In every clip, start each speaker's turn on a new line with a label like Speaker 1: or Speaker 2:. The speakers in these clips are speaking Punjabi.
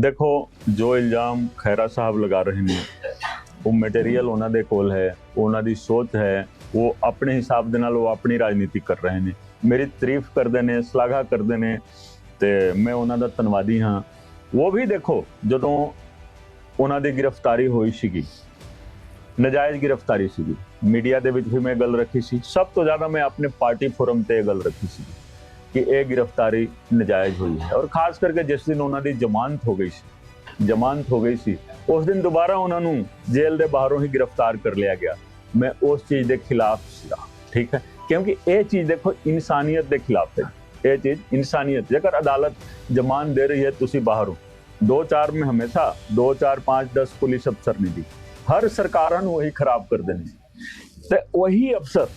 Speaker 1: ਦੇਖੋ, ਜੋ ਇਲਜ਼ਾਮ ਖੈਰਾ ਸਾਹਿਬ ਲਗਾ ਰਹੇ ਨੇ, ਉਹ ਮਟੀਰੀਅਲ ਉਹਨਾਂ ਦੇ ਕੋਲ ਹੈ, ਉਹਨਾਂ ਦੀ ਸੋਚ ਹੈ, ਉਹ ਆਪਣੇ ਹਿਸਾਬ ਦੇ ਨਾਲ ਉਹ ਆਪਣੀ ਰਾਜਨੀਤੀ ਕਰ ਰਹੇ ਨੇ। ਮੇਰੀ ਤਾਰੀਫ ਕਰਦੇ ਨੇ, ਸ਼ਲਾਘਾ ਕਰਦੇ ਨੇ ਤੇ ਮੈਂ ਉਹਨਾਂ ਦਾ ਧੰਨਵਾਦੀ ਹਾਂ। ਉਹ ਵੀ ਦੇਖੋ, ਜਦੋਂ ਉਹਨਾਂ ਦੀ ਗ੍ਰਿਫਤਾਰੀ ਹੋਈ ਸੀਗੀ, ਨਜਾਇਜ਼ ਗ੍ਰਿਫਤਾਰੀ ਸੀਗੀ, ਮੀਡੀਆ ਦੇ ਵਿੱਚ ਵੀ ਮੈਂ ਗੱਲ ਰੱਖੀ ਸੀ, ਸਭ ਤੋਂ ਜ਼ਿਆਦਾ ਮੈਂ ਆਪਣੇ ਪਾਰਟੀ ਫੋਰਮ ਤੇ ਇਹ ਗੱਲ ਰੱਖੀ ਸੀ। ਕਿ ਇਹ ਗ੍ਰਿਫਤਾਰੀ ਨਜਾਇਜ਼ ਹੋਈ ਹੈ ਔਰ ਖਾਸ ਕਰਕੇ ਜਿਸ ਦਿਨ ਉਹਨਾਂ ਦੀ ਜ਼ਮਾਨਤ ਹੋ ਗਈ ਸੀ ਜ਼ਮਾਨਤ ਹੋ ਗਈ ਸੀ ਉਸ ਦਿਨ ਦੁਬਾਰਾ ਉਹਨਾਂ ਨੂੰ ਜੇਲ੍ਹ ਦੇ ਬਾਹਰੋਂ ਹੀ ਗ੍ਰਿਫਤਾਰ ਕਰ ਲਿਆ ਗਿਆ ਮੈਂ ਉਸ ਚੀਜ਼ ਦੇ ਖਿਲਾਫ ਸੀਗਾ ਠੀਕ ਹੈ ਕਿਉਂਕਿ ਇਹ ਚੀਜ਼ ਦੇਖੋ ਇਨਸਾਨੀਅਤ ਦੇ ਖਿਲਾਫ ਹੈ ਇਹ ਚੀਜ਼ ਇਨਸਾਨੀਅਤ ਜੇਕਰ ਅਦਾਲਤ ਜ਼ਮਾਨ ਦੇ ਰਹੀ ਹੈ ਤੁਸੀਂ ਬਾਹਰੋਂ 2-4 में हमेशा 2 4 5 10 ਪੁਲਿਸ ਅਫਸਰ ਨਹੀਂ ਦੀ ਹਰ ਸਰਕਾਰਾਂ ਨੂੰ ਉਹੀ ਖਰਾਬ ਕਰਦੇ ਨੇ ਤੇ ਉਹੀ ਅਫਸਰ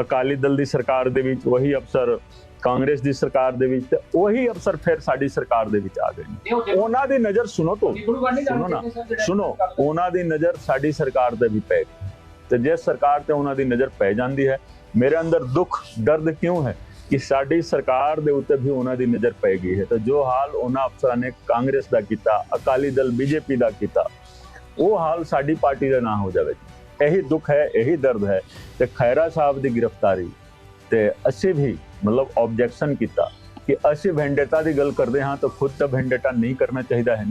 Speaker 1: ਅਕਾਲੀ ਦਲ ਦੀ ਸਰਕਾਰ ਦੇ ਵਿੱਚ ਉਹੀ ਅਫਸਰ ਕਾਂਗਰਸ ਦੀ ਸਰਕਾਰ ਦੇ ਵਿੱਚ ਤੇ ਉਹੀ ਅਫਸਰ ਫਿਰ ਸਾਡੀ ਸਰਕਾਰ ਦੇ ਵਿੱਚ ਆ ਗਏ ਉਹਨਾਂ ਦੀ ਨਜ਼ਰ ਸੁਣੋ ਤੋਂ। ਸੁਣੋ ਨਾ। ਸੁਣੋ ਉਹਨਾਂ ਦੀ ਨਜ਼ਰ ਸਾਡੀ ਸਰਕਾਰ ਤੇ ਵੀ ਪੈ ਗਈ। ਤੇ ਜੇ ਸਰਕਾਰ ਤੇ ਉਹਨਾਂ ਦੀ ਨਜ਼ਰ ਪੈ ਜਾਂਦੀ ਹੈ ਮੇਰੇ ਅੰਦਰ ਦੁੱਖ ਦਰਦ ਕਿਉਂ ਹੈ ਕਿ ਸਾਡੀ ਸਰਕਾਰ ਦੇ ਉੱਤੇ ਵੀ ਉਹਨਾਂ ਦੀ ਨਜ਼ਰ ਪੈ ਗਈ ਹੈ? ਤਾਂ ਜੋ ਹਾਲ ਉਹਨਾਂ ਅਫਸਰਾਂ ਨੇ ਕਾਂਗਰਸ ਦਾ ਕੀਤਾ ਅਕਾਲੀ ਦਲ ਬੀਜੇਪੀ ਦਾ ਕੀਤਾ ਉਹ ਹਾਲ ਸਾਡੀ ਪਾਰਟੀ ਦਾ ਨਾ ਹੋ ਜਾਵੇ। ਇਹੀ ਦੁੱਖ ਹੈ, ਇਹੀ ਦਰਦ ਹੈ ਤੇ ਖੈਰਾ ਸਾਹਿਬ ਦੀ ਗ੍ਰਿਫਤਾਰੀ ਤੇ ਅਸੀਂ ਵੀ ਮਤਲਬ ਆਬਜੈਕਸ਼ਨ ਕੀਤਾ ਕਿ ਅਸੀਂ ਵੈਂਡੇਟਾ ਦੀ ਗੱਲ ਕਰਦੇ ਹਾਂ ਤਾਂ ਖੁਦ ਤਾਂ ਵੈਂਡੇਟਾ ਨਹੀਂ ਕਰਨਾ ਚਾਹੀਦਾ ਹੈ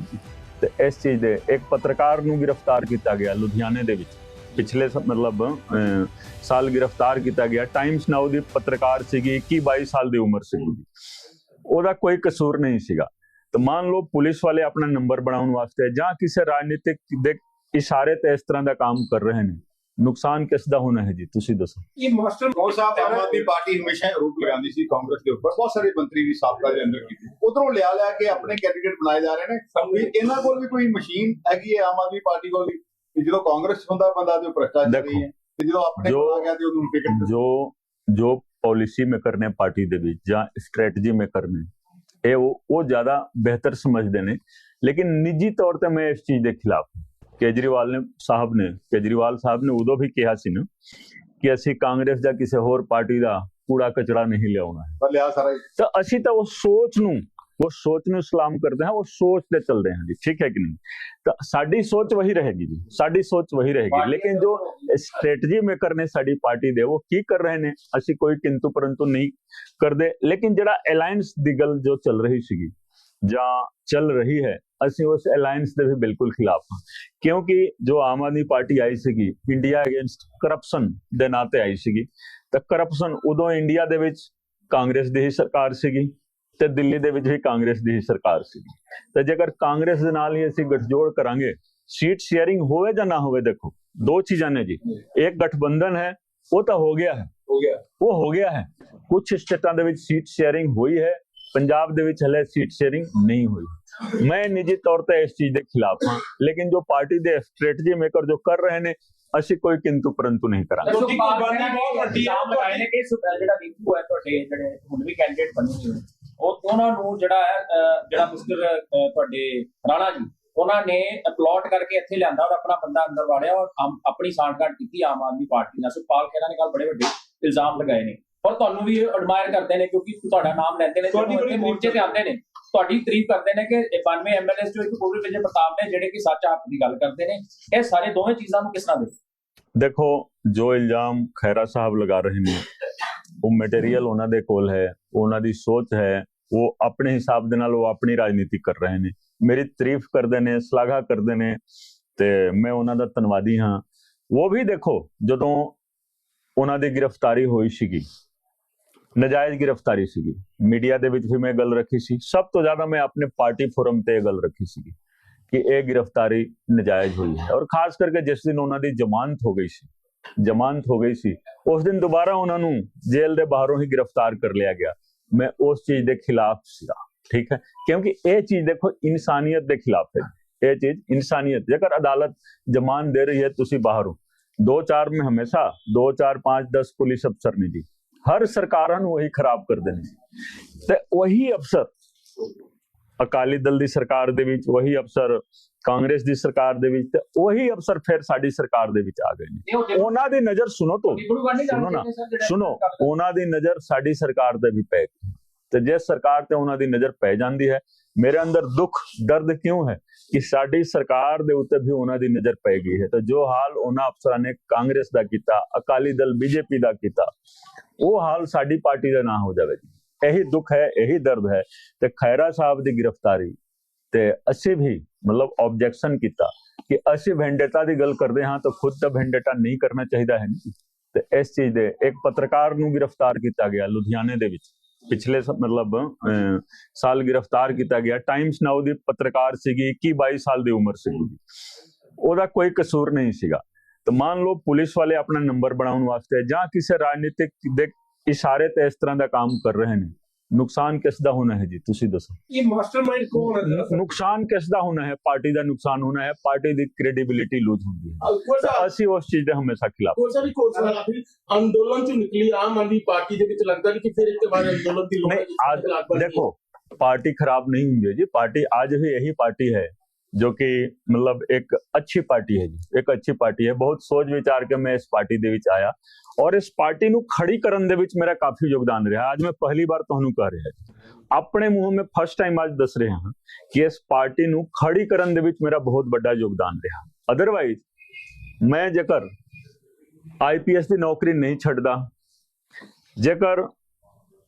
Speaker 1: ਤੇ ਇਸ ਚੀਜ਼ ਦੇ ਇੱਕ ਪੱਤਰਕਾਰ ਨੂੰ ਗ੍ਰਿਫਤਾਰ ਕੀਤਾ ਗਿਆ ਲੁਧਿਆਣੇ ਦੇ ਵਿੱਚ। ਪਿਛਲੇ ਮਤਲਬ ਸਾਲ ਗ੍ਰਿਫਤਾਰ ਕੀਤਾ ਗਿਆ। ਟਾਈਮਸ ਨਾਓ ਦੀ ਪੱਤਰਕਾਰ ਸੀਗੀ 21 22 ਸਾਲ ਦੀ ਉਮਰ ਸੀਗੀ। ਉਹਦਾ ਕੋਈ ਕਸੂਰ ਨਹੀਂ ਸੀਗਾ। ਤਾਂ ਮੰਨ ਲਓ ਪੁਲਿਸ ਵਾਲੇ ਆਪਣਾ ਨੰਬਰ ਬਣਾਉਣ ਵਾਸਤੇ ਜਾਂ ਕਿਸੇ ਰਾਜਨੀਤਿਕ ਦੇ ਇਸ਼ਾਰੇ ਤੇ ਇਸ ਤਰ੍ਹਾਂ ਦਾ ਕੰਮ ਕਰ ਰਹੇ ਨੇ। ਨੁਕਸਾਨ ਕਿਸ ਦਾ ਹੋਣਾ ਹੈ ਜੀ? ਤੁਸੀਂ ਦੱਸੋ।
Speaker 2: ਇਹ ਮਾਸਟਰ
Speaker 3: ਕੌਰ ਸਾਹਿਬ ਆਮ ਆਦਮੀ ਪਾਰਟੀ ਹਮੇਸ਼ਾ ਆਰੋਪ ਲਗਾਉਂਦੀ ਸੀ ਕਾਂਗਰਸ ਦੇ ਉੱਪਰ। ਬਹੁਤ ਸਾਰੇ ਮੰਤਰੀ ਵੀ ਸਾਬਕਾ ਦੇ ਅੰਦਰ ਕੀਤੇ। ਉਧਰੋਂ ਲਿਆ ਲਿਆ ਕੇ ਆਪਣੇ ਕੈਂਡੀਡੇਟ ਬਣਾਏ ਜਾ ਰਹੇ ਨੇ। ਵੀ ਇਹਨਾਂ ਕੋਲ ਵੀ ਕੋਈ ਮਸ਼ੀਨ ਹੈਗੀ ਹੈ ਆਮ ਆਦਮੀ ਪਾਰਟੀ ਕੋਲ ਵੀ? ਜਦੋਂ ਕਾਂਗਰਸ ਹੁੰਦਾ ਬੰਦਾ ਤੇ ਭ੍ਰਿਸ਼ਟਾਚਾਰੀ ਹੈ। ਤੇ ਜਦੋਂ ਆਪਣੇ ਕੋਲ ਆ ਗਿਆ ਤੇ ਉਹਨੂੰ ਟਿਕਟ
Speaker 1: ਜੋ ਜੋ ਪਾਲਿਸੀ ਮੇਕਰ ਨੇ ਪਾਰਟੀ ਦੇ ਵਿੱਚ ਜਾਂ ਸਟ੍ਰੈਟਜੀ ਮੇਕਰ ਨੇ ਇਹ ਉਹ ਉਹ ਜ਼ਿਆਦਾ ਬਿਹਤਰ ਸਮਝਦੇ ਨੇ। ਲੇਕਿਨ ਨਿੱਜੀ ਤੌਰ ਤੇ ਮੈਂ ਇਸ ਚੀਜ਼ ਦੇ ਖਿਲਾਫ ਹਾਂ। ਕੇਜਰੀਵਾਲ ਨੇ ਸਾਹਿਬ ਨੇ ਕੇਜਰੀਵਾਲ ਸਾਹਿਬ ਨੇ ਉਦੋਂ ਵੀ ਕਿਹਾ ਸੀ ਨਾ ਕਿ ਅਸੀਂ ਕਾਂਗਰਸ ਜਾਂ ਕਿਸੇ ਹੋਰ ਪਾਰਟੀ ਦਾ ਕੂੜਾ ਕਚੜਾ ਨਹੀਂ ਲਿਆਉਣਾ ਹੈ।
Speaker 3: ਲਿਆ ਸਾਰਾ।
Speaker 1: ਤਾਂ ਅਸੀਂ ਤਾਂ ਉਹ ਸੋਚ ਨੂੰ ਉਹ ਸੋਚ ਨੂੰ ਸਲਾਮ ਕਰਦੇ ਹਾਂ ਉਹ ਸੋਚ ਤੇ ਚੱਲਦੇ ਹਾਂ ਜੀ ਠੀਕ ਹੈ ਕਿ ਨਹੀਂ? ਤਾਂ ਸਾਡੀ ਸੋਚ ਵਹੀ ਰਹੇਗੀ ਜੀ ਸਾਡੀ ਸੋਚ ਵਹੀ ਰਹੇਗੀ। ਲੇਕਿਨ ਜੋ ਸਟ੍ਰੈਟਜੀ ਮੇਕਰ ਨੇ ਸਾਡੀ ਪਾਰਟੀ ਦੇ ਉਹ ਕੀ ਕਰ ਰਹੇ ਨੇ? ਅਸੀਂ ਕੋਈ ਕਿੰਤੂ ਪਰੰਤੂ ਨਹੀਂ ਕਰਦੇ। ਲੇਕਿਨ ਜਿਹੜਾ ਅਲਾਈਅੰਸ ਦੀ ਗੱਲ ਜੋ ਚੱਲ ਰਹੀ ਸੀਗੀ ਜਾਂ ਚੱਲ ਰਹੀ ਹੈ ਅਸੀਂ ਉਸ ਅਲਾਈਅੰਸ ਦੇ ਵੀ ਬਿਲਕੁਲ ਖਿਲਾਫ ਹਾਂ। ਕਿਉਂਕਿ ਜੋ ਆਮ ਆਦਮੀ ਪਾਰਟੀ ਆਈ ਸੀਗੀ ਇੰਡੀਆ ਅਗੇਂਸਟ ਕਰਪਸ਼ਨ ਦੇ ਨਾਂ ਤੇ ਆਈ ਸੀਗੀ ਤਾਂ ਕਰਪਸ਼ਨ ਉਦੋਂ ਇੰਡੀਆ ਦੇ ਵਿੱਚ ਕਾਂਗਰਸ ਦੀ ਹੀ ਸਰਕਾਰ ਸੀਗੀ ਤੇ ਦਿੱਲੀ ਦੇ ਵਿੱਚ ਵੀ ਕਾਂਗਰਸ ਦੀ ਹੀ ਸਰਕਾਰ ਸੀਗੀ। ਤੇ ਜੇਕਰ ਕਾਂਗਰਸ ਦੇ ਨਾਲ ਹੀ ਅਸੀਂ ਗੱਠਜੋੜ ਕਰਾਂਗੇ ਸੀਟ ਸ਼ੇਅਰਿੰਗ ਹੋਵੇ ਜਾਂ ਨਾ ਹੋਵੇ ਦੇਖੋ ਦੋ ਚੀਜ਼ਾਂ ਨੇ ਜੀ। ਇੱਕ ਗਠਬੰਧਨ ਹੈ ਉਹ ਤਾਂ ਹੋ ਗਿਆ ਹੈ।
Speaker 2: ਹੋ ਗਿਆ।
Speaker 1: ਉਹ ਹੋ ਗਿਆ ਹੈ। ਕੁਝ ਸਟੇਟਾਂ ਦੇ ਵਿੱਚ ਸੀਟ ਸ਼ੇਅਰਿੰਗ ਹੋਈ ਹੈ ਪੰਜਾਬ ਦੇ ਵਿੱਚ ਹਲੇ ਸੀਟ ਸ਼ੇਅਰਿੰਗ ਨਹੀਂ ਹੋਈ। ਮੈਂ ਨਿੱਜੀ ਤੌਰ ਤੇ ਇਸ ਚੀਜ਼ ਦੇ ਖਿਲਾਫ ਹਾਂ ਲੇਕਿਨ ਜੋ ਪਾਰਟੀ ਦੇ ਸਟ੍ਰੈਟਜੀ ਮੇਕਰ ਜੋ ਕਰ ਰਹੇ ਨੇ ਅਸੀਂ ਕੋਈ ਕਿੰਤੂ ਪਰੰਤੂ ਨਹੀਂ ਕਰਾਂਗੇ।
Speaker 2: ਤੁਹਾਡੀ ਕੁਰਬਾਨੀ ਬਹੁਤ ਵੱਡੀ
Speaker 4: ਇਲਜ਼ਾਮ ਲਗਾਏ ਨੇ ਕਿ ਜਿਹੜਾ ਡੀਪੂ ਹੈ ਤੁਹਾਡੇ ਜਿਹੜੇ ਹੁਣ ਵੀ ਕੈਂਡੀਡੇਟ ਬਣੇ ਹੋਏ ਉਹ ਉਹਨਾਂ ਨੂੰ ਜਿਹੜਾ ਹੈ ਜਿਹੜਾ ਮਿਸਟਰ ਅਹ, ਤੁਹਾਡੇ ਰਾਣਾ ਜੀ ਉਹਨਾਂ ਨੇ ਪਲਾਟ ਕਰਕੇ ਇੱਥੇ ਲਿਆਂਦਾ ਔਰ ਆਪਣਾ ਬੰਦਾ ਅੰਦਰ ਵਾੜਿਆ ਔਰ ਆਮ- ਆਪਣੀ ਸਾਂਠਗਾਂਠ ਕੀਤੀ ਆਮ ਆਦਮੀ ਪਾਰਟੀ ਨਾਲ। ਸੁਪਾਲ ਖੇਰਾ ਨੇ ਕੱਲ ਬੜੇ ਵੱਡੇ ਇਲਜ਼ਾਮ ਲਗਾਏ ਨੇ। ਔਰ ਤੁਹਾਨੂੰ ਵੀ ਐਡਮਾਇਰ ਕਰਦੇ ਨੇ ਕਿਉਂਕਿ ਤੁਹਾਡਾ ਨਾਮ ਲੈਂਦੇ ਨੇ
Speaker 2: ਤੁਹਾਡੀ
Speaker 4: ਮੋਰਚੇ ਤੇ ਆਉਂਦੇ ਨੇ ਤੁਹਾਡੀ ਤਾਰੀਫ ਕਰਦੇ ਨੇ ਕਿ ਇਹ 92 ਐਮਐਲਏ ਚੋਂ ਇੱਕ ਪੂਰੀ ਵਿਜੇ ਪ੍ਰਤਾਪ ਨੇ ਜਿਹੜੇ ਕਿ ਸੱਚ ਆਪ ਦੀ ਗੱਲ ਕਰਦੇ ਨੇ ਇਹ ਸਾਰੇ ਦੋਵੇਂ ਚੀਜ਼ਾਂ ਨੂੰ ਕਿਸ ਤਰ੍ਹਾਂ ਦੇ
Speaker 1: ਦੇਖੋ ਜੋ ਇਲਜ਼ਾਮ ਖੈਰਾ ਸਾਹਿਬ ਲਗਾ ਰਹੇ ਨੇ ਉਹ ਮਟੀਰੀਅਲ ਉਹਨਾਂ ਦੇ ਕੋਲ ਹੈ ਉਹਨਾਂ ਦੀ ਸੋਚ ਹੈ ਉਹ ਆਪਣੇ ਹਿਸਾਬ ਦੇ ਨਾਲ ਉਹ ਆਪਣੀ ਰਾਜਨੀਤੀ ਕਰ ਰਹੇ ਨੇ। ਮੇਰੀ ਤਾਰੀਫ ਕਰਦੇ ਨੇ ਸ਼ਲਾਘਾ ਕਰਦੇ ਨੇ ਤੇ ਮੈਂ ਉਹਨਾਂ ਦਾ ਧੰਨਵਾਦੀ ਹਾਂ। ਉਹ ਵੀ ਦੇਖੋ ਜਦੋਂ ਉਹਨਾਂ ਦੀ ਗ੍ਰਿਫਤਾਰੀ ਹੋਈ ਸੀਗੀ ਨਜਾਇਜ਼ ਗ੍ਰਿਫਤਾਰੀ ਸੀਗੀ। ਮੀਡੀਆ ਦੇ ਵਿੱਚ ਵੀ ਮੈਂ ਗੱਲ ਰੱਖੀ ਸੀ। ਸਭ ਤੋਂ ਜ਼ਿਆਦਾ ਮੈਂ ਆਪਣੇ ਪਾਰਟੀ ਫੋਰਮ ਤੇ ਇਹ ਗੱਲ ਰੱਖੀ ਸੀਗੀ ਕਿ ਇਹ ਗ੍ਰਿਫਤਾਰੀ ਨਜਾਇਜ਼ ਹੋਈ ਹੈ। ਔਰ ਖਾਸ ਕਰਕੇ ਜਿਸ ਦਿਨ ਉਹਨਾਂ ਦੀ ਜ਼ਮਾਨਤ ਹੋ ਗਈ ਸੀ, ਜ਼ਮਾਨਤ ਹੋ ਗਈ ਸੀ, ਉਸ ਦਿਨ ਦੁਬਾਰਾ ਉਹਨਾਂ ਨੂੰ ਜੇਲ੍ਹ ਦੇ ਬਾਹਰੋਂ ਹੀ ਗ੍ਰਿਫਤਾਰ ਕਰ ਲਿਆ ਗਿਆ। ਮੈਂ ਉਸ ਚੀਜ਼ ਦੇ ਖਿਲਾਫ ਸੀਗਾ, ਠੀਕ ਹੈ? ਕਿਉਂਕਿ ਇਹ ਚੀਜ਼ ਦੇਖੋ, ਇਨਸਾਨੀਅਤ ਦੇ ਖਿਲਾਫ ਹੈ। ਇਹ ਚੀਜ਼ ਇਨਸਾਨੀਅਤ, ਜੇਕਰ ਅਦਾਲਤ ਜ਼ਮਾਨ ਦੇ ਰਹੀ ਹੈ, ਤੁਸੀਂ ਬਾਹਰੋਂ। 2-4 में ਹਮੇਸ਼ਾ 2-4 5 10 ਪੁਲਿਸ ਅਫਸਰ ਨਹੀਂ ਦੀ ਹਰ ਸਰਕਾਰਾਂ ਨੂੰ ਉਹੀ ਖਰਾਬ ਕਰਦੇ ਨੇ। ਤੇ ਉਹੀ ਅਫਸਰ ਅਕਾਲੀ ਦਲ ਦੀ ਸਰਕਾਰ ਦੇ ਵਿੱਚ ਉਹੀ ਅਫਸਰ ਕਾਂਗਰਸ ਦੀ ਸਰਕਾਰ ਦੇ ਵਿੱਚ ਤੇ ਉਹੀ ਅਫਸਰ ਫਿਰ ਸਾਡੀ ਸਰਕਾਰ ਦੇ ਵਿੱਚ ਆ ਗਏ ਨੇ। ਉਹਨਾਂ ਦੀ ਨਜ਼ਰ ਸੁਣੋ ਤੋਂ। ਸੁਣੋ ਨਾ, ਸੁਣੋ। ਉਹਨਾਂ ਦੀ ਨਜ਼ਰ ਸਾਡੀ ਸਰਕਾਰ ਤੇ ਵੀ ਪੈ ਗਈ। ਤੇ ਜੇ ਸਰਕਾਰ ਤੇ ਉਹਨਾਂ ਦੀ ਨਜ਼ਰ ਪੈ ਜਾਂਦੀ ਹੈ ਮੇਰੇ ਅੰਦਰ ਦੁੱਖ, ਦਰਦ ਕਿਉਂ ਹੈ? ਕਿ ਸਾਡੀ ਸਰਕਾਰ ਦੇ ਉੱਤੇ ਵੀ ਉਹਨਾਂ ਦੀ ਨਜ਼ਰ ਪੈ ਗਈ ਹੈ। ਤਾਂ ਜੋ ਹਾਲ ਉਹਨਾਂ ਅਫਸਰਾਂ ਨੇ ਕਾਂਗਰਸ ਦਾ ਕੀਤਾ, ਅਕਾਲੀ ਦਲ ਬੀਜੇਪੀ ਦਾ ਕੀਤਾ, ਉਹ ਹਾਲ ਸਾਡੀ ਪਾਰਟੀ ਦਾ ਨਾ ਹੋ ਜਾਵੇ। ਇਹੀ ਦੁੱਖ ਹੈ, ਇਹੀ ਦਰਦ ਹੈ। ਤੇ ਖੈਰਾ ਸਾਹਿਬ ਦੀ ਗ੍ਰਿਫਤਾਰੀ ਤੇ ਅਸੀਂ ਵੀ ਮਤਲਬ ਆਬਜੈਕਸ਼ਨ ਕੀਤਾ ਕਿ ਅਸੀਂ ਵੈਂਡੇਟਾ ਦੀ ਗੱਲ ਕਰਦੇ ਹਾਂ ਤਾਂ ਖੁਦ ਤਾਂ ਵੈਂਡੇਟਾ ਨਹੀਂ ਕਰਨਾ ਚਾਹੀਦਾ ਹੈ। ਤੇ ਇਸ ਚੀਜ਼ ਦੇ ਇੱਕ ਪੱਤਰਕਾਰ ਨੂੰ ਗ੍ਰਿਫਤਾਰ ਕੀਤਾ ਗਿਆ ਲੁਧਿਆਣੇ ਦੇ ਵਿੱਚ। ਪਿਛਲੇ ਮਤਲਬ ਅਹ, ਸਾਲ ਗ੍ਰਿਫਤਾਰ ਕੀਤਾ ਗਿਆ। ਟਾਈਮਸ ਨਾਓ ਦੀ ਪੱਤਰਕਾਰ ਸੀਗੀ 21 22 ਸਾਲ ਦੀ ਉਮਰ ਸੀਗੀ। ਉਹਦਾ ਕੋਈ ਕਸੂਰ ਨਹੀਂ ਸੀਗਾ। ਤਾਂ ਮੰਨ ਲਓ ਪੁਲਿਸ ਵਾਲੇ ਆਪਣਾ ਨੰਬਰ ਬਣਾਉਣ ਵਾਸਤੇ ਜਾਂ ਕਿਸੇ ਰਾਜਨੀਤਿਕ ਦੇ ਇਸ਼ਾਰੇ ਤੇ ਇਸ ਤਰ੍ਹਾਂ ਦਾ ਕੰਮ ਕਰ ਰਹੇ ਨੇ। ਨੁਕਸਾਨ ਕਿਸ ਦਾ ਹੋਣਾ ਹੈ ਜੀ? ਤੁਸੀਂ ਦੱਸੋ।
Speaker 2: ਇਹ ਮਾਸਟਰਮਾਈਂਡ ਕੌਣ ਹੈ?
Speaker 1: ਨੁਕਸਾਨ ਕਿਸ ਦਾ ਹੋਣਾ ਹੈ? ਪਾਰਟੀ ਦਾ ਨੁਕਸਾਨ ਹੋਣਾ ਹੈ। ਪਾਰਟੀ ਦੀ ਕ੍ਰੈਡੀਬਿਲਿਟੀ ਲੂਜ਼ ਹੁੰਦੀ ਹੈ। ਅਸੀਂ ਉਸ ਚੀਜ਼ ਦੇ ਹਮੇਸ਼ਾ ਖਿਲਾਫ
Speaker 2: ਕੋਈ ਸਾਰੀ ਕੋਈ ਅੰਦੋਲਨ ਚ ਨਿਕਲੀ ਆਮ ਆਦਮੀ ਪਾਰਟੀ ਦੇ ਵਿੱਚ ਲੱਗਦਾ ਨਹੀਂ ਕਿ ਫਿਰ ਇੱਕ ਵਾਰ ਅੰਦੋਲਨ ਦੀ ਲੋੜ ਹੈ।
Speaker 1: ਦੇਖੋ ਪਾਰਟੀ ਖਰਾਬ ਨਹੀਂ ਹੁੰਦੀ ਜੀ। ਪਾਰਟੀ ਅੱਜ ਵੀ ਇਹੀ ਪਾਰਟੀ ਹੈ। ਜੋ ਕਿ ਮਤਲਬ ਇੱਕ ਅੱਛੀ ਪਾਰਟੀ ਹੈ ਜੀ, ਇੱਕ ਅੱਛੀ ਪਾਰਟੀ ਹੈ। ਬਹੁਤ ਸੋਚ ਵਿਚਾਰ ਕੇ ਮੈਂ ਇਸ ਪਾਰਟੀ ਦੇ ਵਿੱਚ ਆਇਆ ਔਰ ਇਸ ਪਾਰਟੀ ਨੂੰ ਖੜੀ ਕਰਨ ਦੇ ਵਿੱਚ ਮੇਰਾ ਕਾਫੀ ਯੋਗਦਾਨ ਰਿਹਾ। ਅੱਜ ਮੈਂ ਪਹਿਲੀ ਵਾਰ ਤੁਹਾਨੂੰ ਕਹਿ ਰਿਹਾ ਆਪਣੇ ਮੂੰਹ ਮੈਂ ਫਸਟ ਟਾਈਮ ਅੱਜ ਦੱਸ ਰਿਹਾ ਹਾਂ ਕਿ ਇਸ ਪਾਰਟੀ ਨੂੰ ਖੜੀ ਕਰਨ ਦੇ ਵਿੱਚ ਮੇਰਾ ਬਹੁਤ ਵੱਡਾ ਯੋਗਦਾਨ ਰਿਹਾ। ਅਦਰਵਾਈਜ਼ ਮੈਂ ਜੇਕਰ ਆਈਪੀਐਸ ਦੀ ਨੌਕਰੀ ਨਹੀਂ ਛੱਡਦਾ, ਜੇਕਰ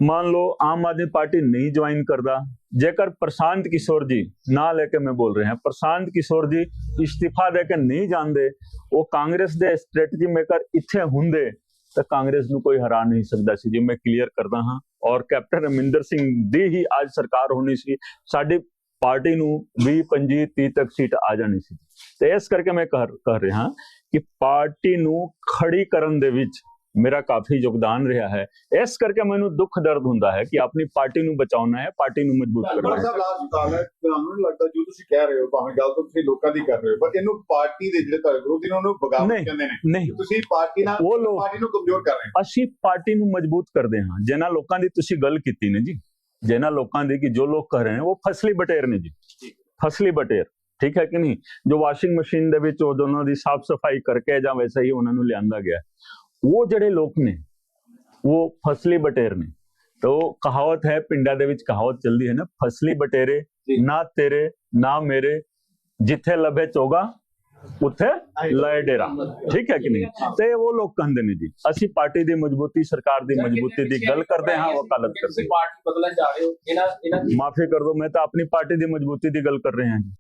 Speaker 1: मान लो आम आदमी पार्टी नहीं ज्वाइन करता जेकर प्रशांत किशोर जी ना लेके मैं बोल रहे हैं प्रशांत किशोर जी इस्तीफा दे के नहीं जानते वो कांग्रेस ਦੇ ਸਟ੍ਰੈਟਜੀ ਮੇਕਰ ਇੱਥੇ ਹੁੰਦੇ ਤਾਂ ਕਾਂਗਰਸ ਨੂੰ ਕੋਈ ਹਰਾ ਨਹੀਂ ਸਕਦਾ ਸੀ ਜੀ ਮੈਂ ਕਲੀਅਰ ਕਰਦਾ ਹਾਂ ਔਰ ਕੈਪਟਨ ਅਮਰਿੰਦਰ ਸਿੰਘ ਦੀ ਹੀ ਅੱਜ ਸਰਕਾਰ ਹੋਣੀ ਸੀ ਸਾਡੀ ਪਾਰਟੀ ਨੂੰ 20 25 30 ਤੱਕ ਸੀਟ ਆ ਜਾਣੀ ਸੀ ਤੇ ਇਸ ਕਰਕੇ ਮੈਂ ਕਹਿ ਕਹਿ ਰਿਹਾ ਕਿ ਪਾਰਟੀ ਨੂੰ ਖੜੀ ਕਰਨ ਦੇ ਵਿੱਚ ਮੇਰਾ ਕਾਫੀ ਯੋਗਦਾਨ ਰਿਹਾ ਹੈ। ਇਸ ਕਰਕੇ ਮੈਨੂੰ ਦੁੱਖ ਦਰਦ ਹੁੰਦਾ ਹੈ ਕਿ ਆਪਣੀ ਪਾਰਟੀ ਨੂੰ ਬਚਾਉਣਾ ਹੈ ਪਾਰਟੀ ਨੂੰ ਮਜ਼ਬੂਤ ਕਰਨਾ ਹੈ।
Speaker 3: ਸਾਹਿਬ ਲਾਸਟ ਗੱਲ ਹੈ। ਤੁਹਾਨੂੰ ਨਹੀਂ ਲੱਗਦਾ ਜੋ ਤੁਸੀਂ ਕਹਿ ਰਹੇ ਹੋ ਭਾਵੇਂ ਗੱਲ ਤਾਂ ਤੁਸੀਂ ਲੋਕਾਂ ਦੀ ਕਰ ਰਹੇ ਹੋ ਪਰ ਇਹਨੂੰ ਪਾਰਟੀ ਦੇ ਜਿਹੜੇ ਤੁਹਾਡੇ ਵਿਰੋਧੀ ਨੇ ਉਹਨੂੰ ਬਗਾਵਤ
Speaker 1: ਨਹੀਂ।
Speaker 3: ਕਹਿੰਦੇ ਨੇ
Speaker 1: ਨਹੀਂ।
Speaker 3: ਤੁਸੀਂ ਪਾਰਟੀ ਨਾਲ
Speaker 1: ਉਹ ਲੋਕ
Speaker 3: ਪਾਰਟੀ ਨੂੰ ਕਮਜ਼ੋਰ ਕਰ ਰਹੇ ਹੋ।
Speaker 1: ਅਸੀਂ ਪਾਰਟੀ ਨੂੰ ਮਜ਼ਬੂਤ ਕਰਦੇ ਹਾਂ। ਜਿਨ੍ਹਾਂ ਲੋਕਾਂ ਦੀ ਤੁਸੀਂ ਗੱਲ ਕੀਤੀ ਨੇ ਜੀ ਜਿਨ੍ਹਾਂ ਲੋਕਾਂ ਦੀ ਕਿ ਜੋ ਲੋਕ ਕਹਿ ਰਹੇ ਨੇ ਉਹ ਫਸਲੀ ਬਟੇਰ ਨੇ ਜੀ। ਫਸਲੀ ਬਟੇਰ ਠੀਕ ਹੈ ਕਿ ਨਹੀਂ? ਜੋ ਵਾਸ਼ਿੰਗ ਮਸ਼ੀਨ ਦੇ ਵਿੱਚ ਉਹ ਦੋਨੋਂ ਦੀ ਸਾਫ਼ ਸਫ਼ਾਈ ਕਰਕੇ ਜਾਂ ਵੈਸੇ ਹੀ ਉਹਨਾਂ ਨੂੰ ਲਿਆਂਦਾ ਗਿਆ। ਉਹ ਜਿਹੜੇ ਲੋਕ ਨੇ ਉਹ ਫਸਲੀ ਬਟੇਰ ਨੇ। ਤਾਂ ਉਹ ਕਹਾਵਤ ਹੈ ਪਿੰਡਾਂ ਦੇ ਵਿੱਚ ਕਹਾਵਤ ਚੱਲਦੀ ਹੈ ਨਾ ਫਸਲੀ ਬਟੇਰੇ। ਨਾ ਤੇਰੇ ਨਾ ਮੇਰੇ ਜਿੱਥੇ ਲੱਭੇ ਚੋਗਾ ਉੱਥੇ ਲਏ ਡੇਰਾ। ਠੀਕ ਹੈ ਕਿ ਨਹੀਂ? ਤੇ ਉਹ ਲੋਕ ਕਹਿੰਦੇ ਨੇ ਜੀ ਅਸੀਂ ਪਾਰਟੀ ਦੀ ਮਜ਼ਬੂਤੀ ਸਰਕਾਰ ਦੀ ਮਜ਼ਬੂਤੀ ਦੀ ਗੱਲ ਕਰਦੇ ਹਾਂ ਵਕਾਲਤ ਕਰਦੇ
Speaker 4: ਤੁਸੀਂ ਪਾਰਟੀ ਬਦਲਣ ਜਾ ਰਹੇ ਹੋ ਇਹਨਾਂ ਇਹਨਾਂ ਦੀ
Speaker 1: ਮਾਫੀ ਕਰ ਦਿਓ ਮੈਂ ਤਾਂ ਆਪਣੀ ਪਾਰਟੀ ਦੀ ਮਜ਼ਬੂਤੀ ਦੀ ਗੱਲ ਕਰ ਰਹੇ ਹਾਂ ਜੀ।